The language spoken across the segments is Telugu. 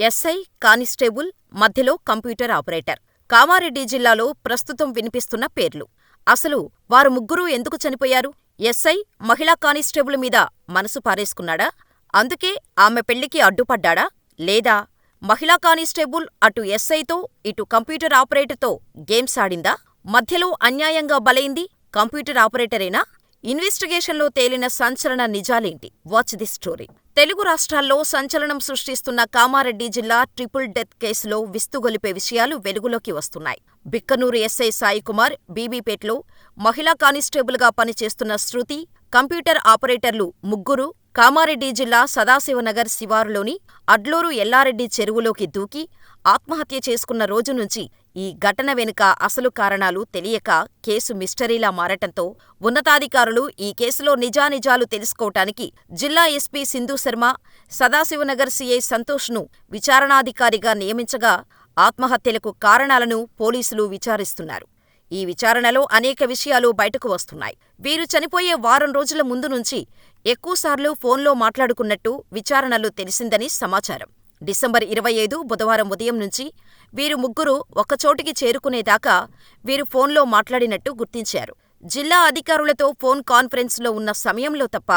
ఎస్ఐ, కానిస్టేబుల్, మధ్యలో కంప్యూటర్ ఆపరేటర్. కామారెడ్డి జిల్లాలో ప్రస్తుతం వినిపిస్తున్న పేర్లు. అసలు వారు ముగ్గురూ ఎందుకు చనిపోయారు? ఎస్ఐ మహిళా కానిస్టేబుల్ మీద మనసు పారేసుకున్నాడా? అందుకే ఆమె పెళ్ళికి అడ్డుపడ్డాడా? లేదా మహిళా కానిస్టేబుల్ అటు ఎస్ఐతో, ఇటు కంప్యూటర్ ఆపరేటర్తో గేమ్స్ ఆడిందా? మధ్యలో అన్యాయంగా బలైంది కంప్యూటర్ ఆపరేటరేనా? ఇన్వెస్టిగేషన్లో తేలిన సంచలన నిజాలేంటి? Watch the story. తెలుగు రాష్ట్రాల్లో సంచలనం సృష్టిస్తున్న కామారెడ్డి జిల్లా ట్రిపుల్ డెత్ కేసులో విస్తుగొలిపే విషయాలు వెలుగులోకి వస్తున్నాయి. బిక్కనూరు ఎస్ఐ సాయికుమార్, బీబీపేట్లో మహిళా కానిస్టేబుల్గా పనిచేస్తున్న శృతి, కంప్యూటర్ ఆపరేటర్లు ముగ్గురు కామారెడ్డి జిల్లా సదాశివనగర్ శివారులోని అడ్లూరు ఎల్లారెడ్డి చెరువులోకి దూకి ఆత్మహత్య చేసుకున్న రోజు నుంచి ఈ ఘటన వెనుక అసలు కారణాలు తెలియక కేసు మిస్టరీలా మారటంతో ఉన్నతాధికారులు ఈ కేసులో నిజానిజాలు తెలుసుకోవటానికి జిల్లా ఎస్పీ సింధుశర్మ, సదాశివనగర్ సీఐ సంతోష్ను విచారణాధికారిగా నియమించగా ఆత్మహత్యలకు కారణాలను పోలీసులు విచారిస్తున్నారు. ఈ విచారణలో అనేక విషయాలు బయటకు వస్తున్నాయి. వీరు చనిపోయే వారం రోజుల ముందు నుంచి ఎక్కువసార్లు ఫోన్లో మాట్లాడుకున్నట్టు విచారణలో తెలిసిందని సమాచారం. డిసెంబర్ ఇరవై ఐదు బుధవారం ఉదయం నుంచి వీరు ముగ్గురు ఒకచోటికి చేరుకునేదాకా వీరు ఫోన్లో మాట్లాడినట్టు గుర్తించారు. జిల్లా అధికారులతో ఫోన్ కాన్ఫరెన్స్లో ఉన్న సమయంలో తప్ప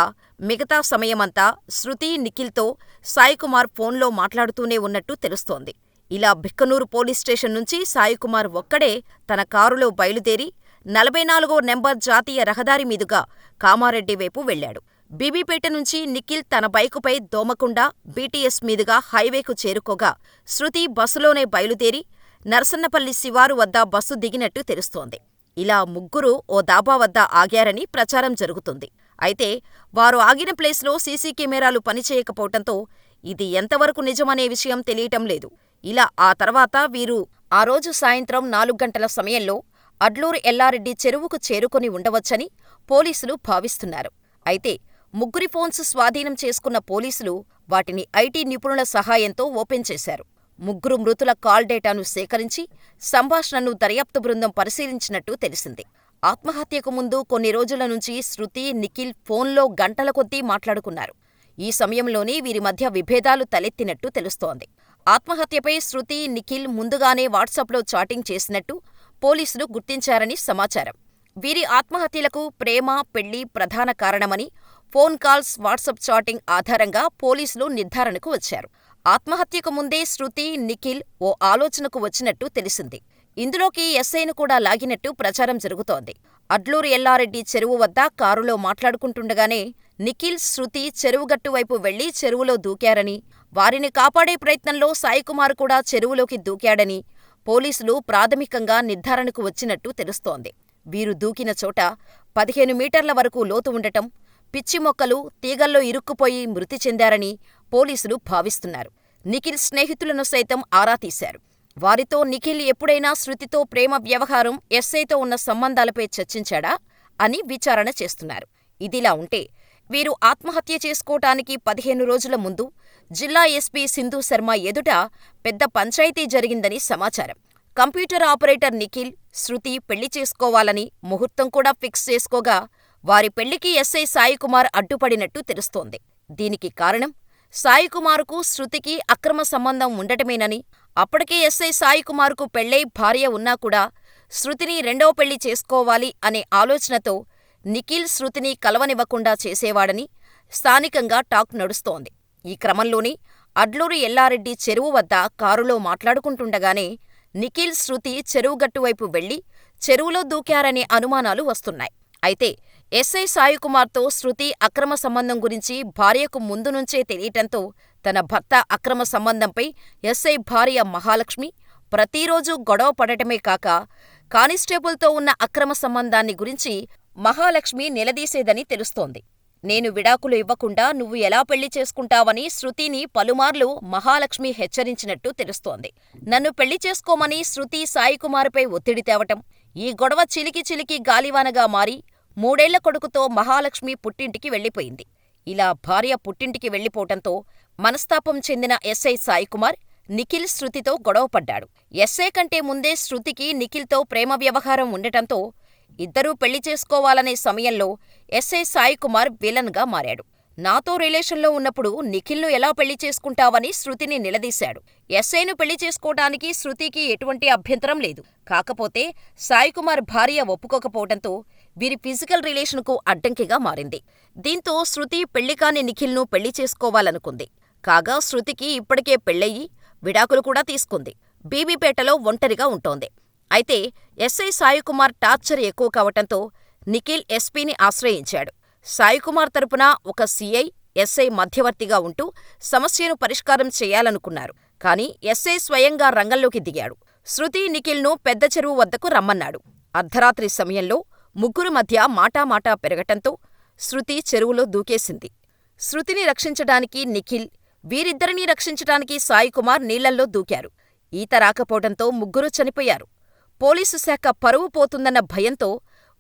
మిగతా సమయమంతా శృతి, నిఖిల్తో సాయికుమార్ ఫోన్లో మాట్లాడుతూనే ఉన్నట్టు తెలుస్తోంది. ఇలా బిక్కనూరు పోలీస్ స్టేషన్ నుంచి సాయికుమార్ ఒక్కడే తన కారులో బయలుదేరి నలభై నాలుగో నెంబర్ జాతీయ రహదారి మీదుగా కామారెడ్డి వైపు వెళ్ళాడు. బీబీపేట నుంచి నిఖిల్ తన బైకుపై దోమకుండా బీటీఎస్ మీదుగా హైవేకు చేరుకోగా శృతి బస్సులోనే బయలుదేరి నర్సన్నపల్లి శివారు వద్ద బస్సు దిగినట్టు తెలుస్తోంది. ఇలా ముగ్గురూ ఓ దాబా వద్ద ఆగారని ప్రచారం జరుగుతుంది. అయితే వారు ఆగిన ప్లేస్లో సీసీ కెమెరాలు పనిచేయకపోవటంతో ఇది ఎంతవరకు నిజమనే విషయం తెలియటం లేదు. ఇలా ఆ తర్వాత వీరు ఆ రోజు సాయంత్రం నాలుగు గంటల సమయంలో అడ్లూరు ఎల్లారెడ్డి చెరువుకు చేరుకొని ఉండవచ్చని పోలీసులు భావిస్తున్నారు. అయితే ముగ్గురి ఫోన్స్ స్వాధీనం చేసుకున్న పోలీసులు వాటిని ఐటీ నిపుణుల సహాయంతో ఓపెన్ చేశారు. ముగ్గురు మృతుల కాల్ డేటాను సేకరించి సంభాషణను దర్యాప్తు బృందం పరిశీలించినట్టు తెలిసింది. ఆత్మహత్యకు ముందు కొన్ని రోజుల నుంచి శృతి, నిఖిల్ ఫోన్లో గంటల కొద్దీ మాట్లాడుకున్నారు. ఈ సమయంలోనే వీరి మధ్య విభేదాలు తలెత్తినట్టు తెలుస్తోంది. ఆత్మహత్యపై శృతి, నిఖిల్ ముందుగానే వాట్సాప్లో చాటింగ్ చేసినట్టు పోలీసులు గుర్తించారని సమాచారం. వీరి ఆత్మహత్యలకు ప్రేమ, పెళ్ళి ప్రధాన కారణమని ఫోన్ కాల్స్, వాట్సాప్ చాటింగ్ ఆధారంగా పోలీసులు నిర్ధారణకు వచ్చారు. ఆత్మహత్యకు ముందే శృతి, నిఖిల్ ఓ ఆలోచనకు వచ్చినట్టు తెలిసింది. ఇందులోకి ఎస్ఐను కూడా లాగినట్టు ప్రచారం జరుగుతోంది. అడ్లూరు ఎల్లారెడ్డి చెరువు వద్ద కారులో మాట్లాడుకుంటుండగానే నిఖిల్, శృతి చెరువుగట్టు వైపు వెళ్ళి చెరువులో దూకారని, వారిని కాపాడే ప్రయత్నంలో సాయికుమార్ కూడా చెరువులోకి దూకాడని పోలీసులు ప్రాథమికంగా నిర్ధారణకు వచ్చినట్టు తెలుస్తోంది. వీరు దూకిన చోట పదిహేను మీటర్ల వరకు లోతు ఉండటం, పిచ్చి మొక్కలు, తీగల్లో ఇరుక్కుపోయి మృతి చెందారని పోలీసులు భావిస్తున్నారు. నిఖిల్ స్నేహితులను సైతం ఆరా తీశారు. వారితో నిఖిల్ ఎప్పుడైనా శృతితో ప్రేమ వ్యవహారం, ఎస్ఐతో ఉన్న సంబంధాలపై చర్చించాడా అని విచారణ చేస్తున్నారు. ఇదిలా ఉంటే వీరు ఆత్మహత్య చేసుకోవటానికి పదిహేను రోజుల ముందు జిల్లా ఎస్పీ సింధు శర్మ ఎదుట పెద్ద పంచాయతీ జరిగిందని సమాచారం. కంప్యూటర్ ఆపరేటర్ నిఖిల్, శృతి పెళ్ళి చేసుకోవాలని ముహూర్తం కూడా ఫిక్స్ చేసుకోగా వారి పెళ్ళికి ఎస్ఐ సాయికుమార్ అడ్డుపడినట్టు తెలుస్తోంది. దీనికి కారణం సాయికుమారుకు, శృతికి అక్రమ సంబంధం ఉండటమేనని, అప్పటికే ఎస్ఐ సాయికుమారుకు పెళ్ళై భార్య ఉన్నా కూడా శృతిని రెండో పెళ్ళి చేసుకోవాలి అనే ఆలోచనతో నిఖిల్, శృతిని కలవనివ్వకుండా చేసేవాడని స్థానికంగా టాక్ నడుస్తోంది. ఈ క్రమంలోనే అడ్లూరి ఎల్లారెడ్డి చెరువు వద్ద కారులో మాట్లాడుకుంటుండగానే నిఖిల్, శృతి చెరువుగట్టువైపు వెళ్ళి చెరువులో దూకారనే అనుమానాలు వస్తున్నాయి. అయితే ఎస్ఐ సాయికుమార్తో శృతి అక్రమ సంబంధం గురించి భార్యకు ముందు నుంచే తెలియటంతో తన భర్త అక్రమ సంబంధంపై ఎస్ఐ భార్య మహాలక్ష్మి ప్రతిరోజూ గొడవ పడటమే కాక కానిస్టేబుల్తో ఉన్న అక్రమ సంబంధాన్ని గురించి మహాలక్ష్మి నిలదీసేదని తెలుస్తోంది. నేను విడాకులు ఇవ్వకుండా నువ్వు ఎలా పెళ్ళి చేసుకుంటావని శృతిని పలుమార్లు మహాలక్ష్మి హెచ్చరించినట్టు తెలుస్తోంది. నన్ను పెళ్ళి చేసుకోమని శృతి సాయికుమారుపై ఒత్తిడి తేవటం, ఈ గొడవ చిలికి చిలికి గాలివానగా మారి మూడేళ్ళ కొడుకుతో మహాలక్ష్మి పుట్టింటికి వెళ్ళిపోయింది. ఇలా భార్య పుట్టింటికి వెళ్ళిపోవటంతో మనస్తాపం చెందిన ఎస్ఐ సాయికుమార్ నిఖిల్, శృతితో గొడవపడ్డాడు. ఎస్ఐ కంటే ముందే శృతికి నిఖిల్తో ప్రేమ వ్యవహారం ఉండటంతో ఇద్దరూ పెళ్ళి చేసుకోవాలనే సమయంలో ఎస్ఐ సాయికుమార్ విలన్గా మారాడు. నాతో రిలేషన్లో ఉన్నప్పుడు నిఖిల్ను ఎలా పెళ్ళి చేసుకుంటావని శృతిని నిలదీశాడు ఎస్ఐను పెళ్ళి చేసుకోవటానికి శృతికి ఎటువంటి అభ్యంతరం లేదు కాకపోతే సాయికుమార్ భార్య ఒప్పుకోకపోవడంతో వీరి ఫిజికల్ రిలేషన్కు అడ్డంకిగా మారింది. దీంతో శృతి పెళ్ళికాని నిఖిల్ను పెళ్ళి చేసుకోవాలనుకుంది. కాగా శృతికి ఇప్పటికే పెళ్ళయి విడాకులు కూడా తీసుకుంది. బీబీపేటలో ఒంటరిగా ఉంటోంది. అయితే ఎస్ఐ సాయికుమార్ టార్చర్ ఎక్కువ కావటంతో నిఖిల్ ఎస్పీని ఆశ్రయించాడు. సాయికుమార్ తరపున ఒక సీఐ ఎస్ఐ మధ్యవర్తిగా ఉంటూ సమస్యను పరిష్కారం చేయాలనుకున్నారు. కానీ ఎస్ఐ స్వయంగా రంగంలోకి దిగాడు. శృతి నిఖిల్ను పెద్ద చెరువు వద్దకు రమ్మన్నాడు. అర్ధరాత్రి సమయంలో ముగ్గురు మధ్య మాటామాటా పెరగటంతో శృతి చెరువులో దూకేసింది. శృతిని రక్షించడానికి నిఖిల్ వీరిద్దరినీ రక్షించడానికి సాయికుమార్ నీళ్ళల్లో దూకారు. ఈత రాకపోవడంతో ముగ్గురూ చనిపోయారు. పోలీసు శాఖ పరువు పోతుందన్న భయంతో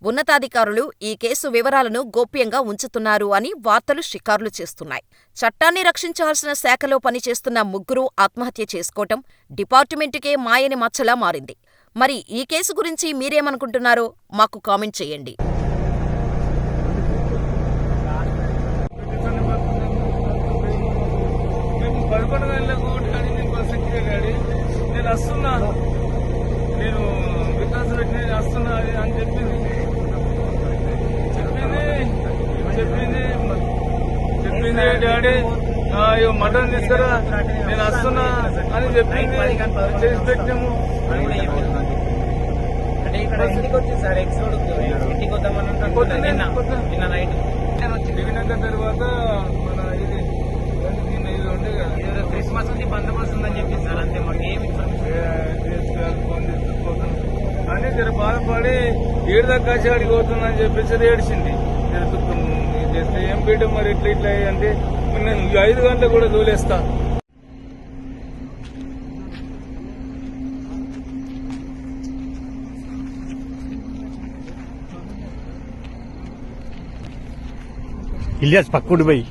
ఉన్నతాధికారులు ఈ కేసు వివరాలను గోప్యంగా ఉంచుతున్నారు అని వార్తలు షికార్లు చేస్తున్నాయి. చట్టాన్ని రక్షించాల్సిన శాఖలో పనిచేస్తున్న ముగ్గురూ ఆత్మహత్య చేసుకోవటం డిపార్టుమెంటుకే మాయని మచ్చలా మారింది. మరి ఈ కేసు గురించి మీరేమనుకుంటున్నారో మాకు కామెంట్ చేయండి. పదకొండు గంటలకు నేను బస్ ఎక్కితే నేను వస్తున్నా. నేను వికాస్ వస్తున్నా అని చెప్పింది. చెప్పింది. చెప్పింది. చెప్పింది డాడీ. మటన్ తీసుకురా నేను వస్తున్నా అని చెప్పింది. చేసి పెట్టినాము. అంటే ఇక్కడ ఇంటికి వచ్చింది సార్ ఎక్స్ రోడ్ ఇంటికి వద్దామని అనుకుంటున్నా. పొద్దున్నే, నిన్న పొద్దున్న. నిన్న నైట్. నేను వచ్చి దిగినాక తర్వాత మన ఇది క్రిస్మస్ ఉంది బందోబస్తు ఉందని చెప్పింది సార్ అంతే మాకు ఏమి అని జర బాధపడి ఏడు దాకా కాసి అడిగి పోతుందని చెప్పేసి అది ఏడిచింది జర దుఃఖం ఇది చేస్తే ఏం బిడ్డ మరి ఇట్లా ఇట్లా అంటే నేను ఐదు గంటలు కూడా దూలేస్తా ఇలియాస్ పక్కుండి పోయి.